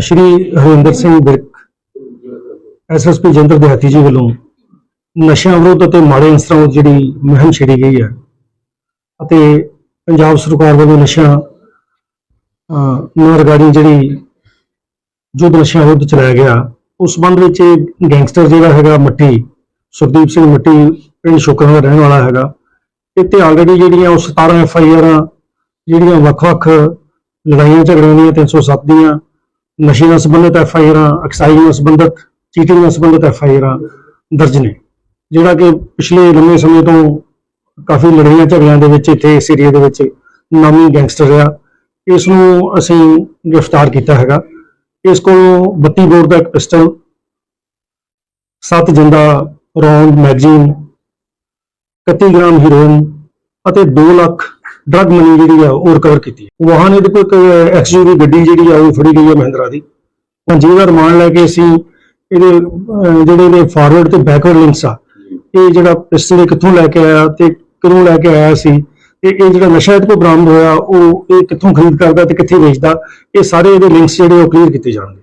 ਸ਼੍ਰੀ Harinder Singh Birk SSP ਜੰਦਰ ਦਿਹਾਤੀ ਜੀ ਵੱਲੋਂ ਨਸ਼ਿਆਂ ਵਿਰੁੱਧ ਅਤੇ ਮਾੜੇ ਅਨਸਰਾਂ ਵਿਰੁੱਧ ਜਿਹੜੀ ਮੁਹਿੰਮ ਛੇੜੀ ਗਈ ਹੈ ਅਤੇ ਪੰਜਾਬ ਸਰਕਾਰ ਵੱਲੋਂ ਨਸ਼ਿਆਂ ਨਾਲ ਰਿਗਾਰਡਿੰਗ ਜਿਹੜੀ ਯੁੱਧ ਨਸ਼ਿਆਂ ਵਿਰੁੱਧ ਚਲਾਇਆ ਗਿਆ, ਉਸ ਸੰਬੰਧ ਵਿੱਚ ਇਹ ਗੈਂਗਸਟਰ ਜਿਹੜਾ ਹੈਗਾ ਮੱਟੀ, ਸੁਖਦੀਪ ਸਿੰਘ ਮੱਟੀ ਪਿੰਡ ਸ਼ੁਕਰਾਂ ਦਾ ਰਹਿਣ ਵਾਲਾ ਹੈਗਾ, ਇੱਥੇ ਆਲਰੇਡੀ ਜਿਹੜੀਆਂ ਉਹ 17 ਐਫ ਆਈ ਆਰਾਂ ਜਿਹੜੀਆਂ ਵੱਖ-ਵੱਖ ਲੜਾਈਆਂ ਝਗੜਿਆਂ ਦੀਆਂ 307 ਦੀਆਂ ਨਸ਼ੇ ਨਾਲ ਸੰਬੰਧਿਤ ਐਫ ਆਈ ਆਰਾਂ ਐਕਸਾਈਜ਼ ਨਾਲ ਸੰਬੰਧਿਤ, ਚੀਟਿੰਗ ਨਾਲ ਸੰਬੰਧਿਤ ਐਫ ਆਈ ਆਰਾਂ ਦਰਜ ਨੇ। ਜਿਹੜਾ ਕਿ ਪਿਛਲੇ ਲੰਮੇ ਸਮੇਂ ਤੋਂ ਕਾਫੀ ਲੜਾਈਆਂ ਝਗੜਿਆਂ ਦੇ ਵਿੱਚ ਇੱਥੇ ਇਸ ਏਰੀਆ ਦੇ ਵਿੱਚ ਨਾਮੀ ਗੈਂਗਸਟਰ ਰਿਹਾ। ਇਸ ਨੂੰ ਅਸੀਂ ਗ੍ਰਿਫਤਾਰ ਕੀਤਾ ਹੈਗਾ। ਇਸ ਕੋਲੋਂ 32 ਬੋਰ ਦਾ ਇੱਕ ਪਿਸਟਲ, ਸੱਤ ਜਿੰਦਾ ਰੌਂਡ ਮੈਗਜ਼ੀਨ 31 ਗ੍ਰਾਮ ਹੀਰੋਇਨ ਅਤੇ 2 ਲੱਖ ਡਰਗ ਮਨੀ ਜਿਹੜੀ ਆ ਉਹ ਰਿਕਵਰ ਕੀਤੀ ਵਾਹਨ ਇਹਦੇ ਕੋਲ ਇੱਕ ਐਕਸਯੂਵੀ ਗੱਡੀ ਜਿਹੜੀ ਆ ਉਹ ਫੜੀ ਗਈ ਹੈ ਮਹਿੰਦਰਾ ਦੀ। ਜਿਹਦਾ ਰਿਮਾਂਡ ਲੈ ਕੇ ਅਸੀਂ ਇਹਦੇ ਜਿਹੜੇ ਨੇ ਫਾਰਵਰਡ ਤੇ ਬੈਕਵਰਡ ਲਿੰਕਸ ਆ, ਇਹ ਜਿਹੜਾ ਪਿਸਟਲ ਇਹ ਕਿੱਥੋਂ ਲੈ ਕੇ ਆਇਆ ਤੇ ਕਦੋਂ ਲੈ ਕੇ ਆਇਆ ਸੀ ਤੇ ਇਹ ਜਿਹੜਾ ਨਸ਼ਾ ਇਹਦੇ ਕੋਲ ਬਰਾਮਦ ਹੋਇਆ, ਉਹ ਇਹ ਕਿੱਥੋਂ ਖਰੀਦ ਕਰਦਾ ਤੇ ਕਿੱਥੇ ਵੇਚਦਾ, ਇਹ ਸਾਰੇ ਇਹਦੇ ਲਿੰਕਸ ਜਿਹੜੇ ਉਹ ਕਲੀਅਰ ਕੀਤੇ ਜਾਣਗੇ।